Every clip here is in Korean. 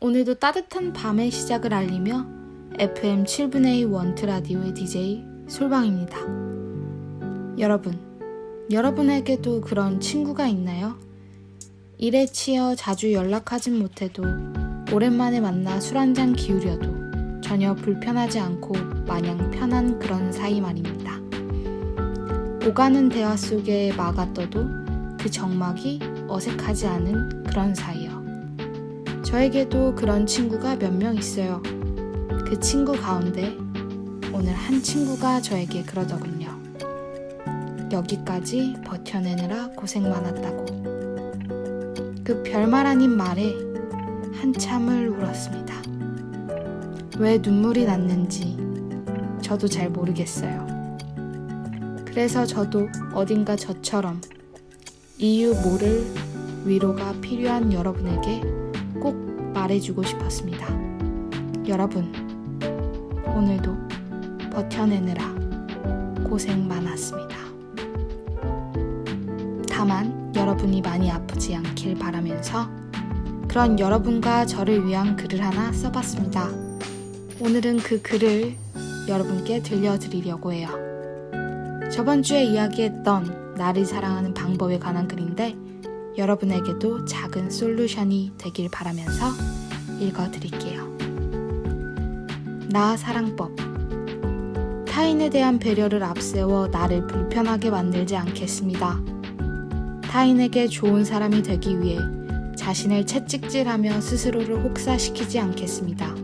오늘도 따뜻한 밤의 시작을 알리며 FM 7분의 원트 라디오의 DJ 솔방입니다. 여러분, 여러분에게도 그런 친구가 있나요? 일에 치여 자주 연락하진 못해도 오랜만에 만나 술 한 잔 기울여도 전혀 불편하지 않고 마냥 편한 그런 사이 말입니다. 오가는 대화 속에 막아 떠도 그 정막이 어색하지 않은 그런 사이요. 저에게도 그런 친구가 몇 명 있어요. 그 친구 가운데 오늘 한 친구가 저에게 그러더군요. 여기까지 버텨내느라 고생 많았다고. 그 별말 아닌 말에 한참을 울었습니다. 왜 눈물이 났는지 저도 잘 모르겠어요. 그래서 저도 어딘가 저처럼 이유 모를 위로가 필요한 여러분에게 꼭 말해주고 싶었습니다. 여러분, 오늘도 버텨내느라 고생 많았습니다. 다만 여러분이 많이 아프지 않길 바라면서 그런 여러분과 저를 위한 글을 하나 써봤습니다. 오늘은 그 글을 여러분께 들려드리려고 해요. 저번 주에 이야기했던 나를 사랑하는 방법에 관한 글인데 여러분에게도 작은 솔루션이 되길 바라면서 읽어드릴게요. 나 사랑법. 타인에 대한 배려를 앞세워 나를 불편하게 만들지 않겠습니다. 타인에게 좋은 사람이 되기 위해 자신을 채찍질하며 스스로를 혹사시키지 않겠습니다.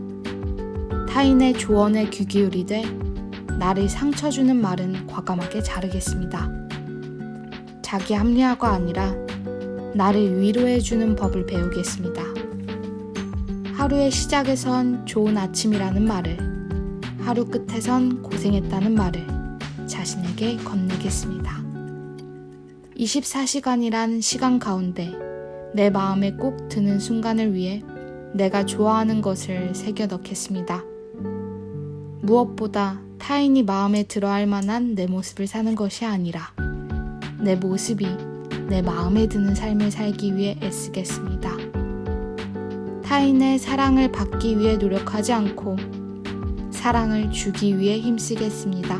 타인의 조언에 귀 기울이되 나를 상처 주는 말은 과감하게 자르겠습니다. 자기 합리화가 아니라 나를 위로해 주는 법을 배우겠습니다. 하루의 시작에선 좋은 아침이라는 말을, 하루 끝에선 고생했다는 말을 자신에게 건네겠습니다. 24시간이란 시간 가운데 내 마음에 꼭 드는 순간을 위해 내가 좋아하는 것을 새겨 넣겠습니다. 무엇보다 타인이 마음에 들어 할 만한 내 모습을 사는 것이 아니라 내 모습이 내 마음에 드는 삶을 살기 위해 애쓰겠습니다. 타인의 사랑을 받기 위해 노력하지 않고 사랑을 주기 위해 힘쓰겠습니다.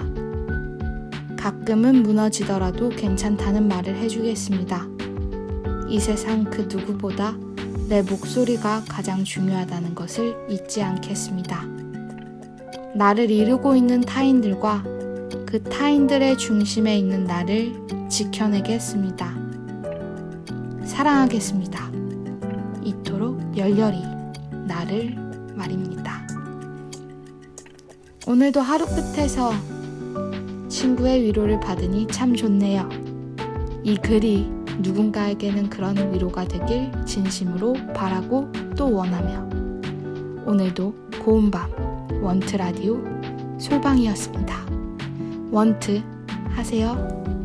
가끔은 무너지더라도 괜찮다는 말을 해주겠습니다. 이 세상 그 누구보다 내 목소리가 가장 중요하다는 것을 잊지 않겠습니다. 나를 이루고 있는 타인들과 그 타인들의 중심에 있는 나를 지켜내겠습니다. 사랑하겠습니다. 이토록 열렬히 나를 말입니다. 오늘도 하루 끝에서 친구의 위로를 받으니 참 좋네요. 이 글이 누군가에게는 그런 위로가 되길 진심으로 바라고 또 원하며 오늘도 고운 밤 원트 라디오 솔방이었습니다. 원트 하세요.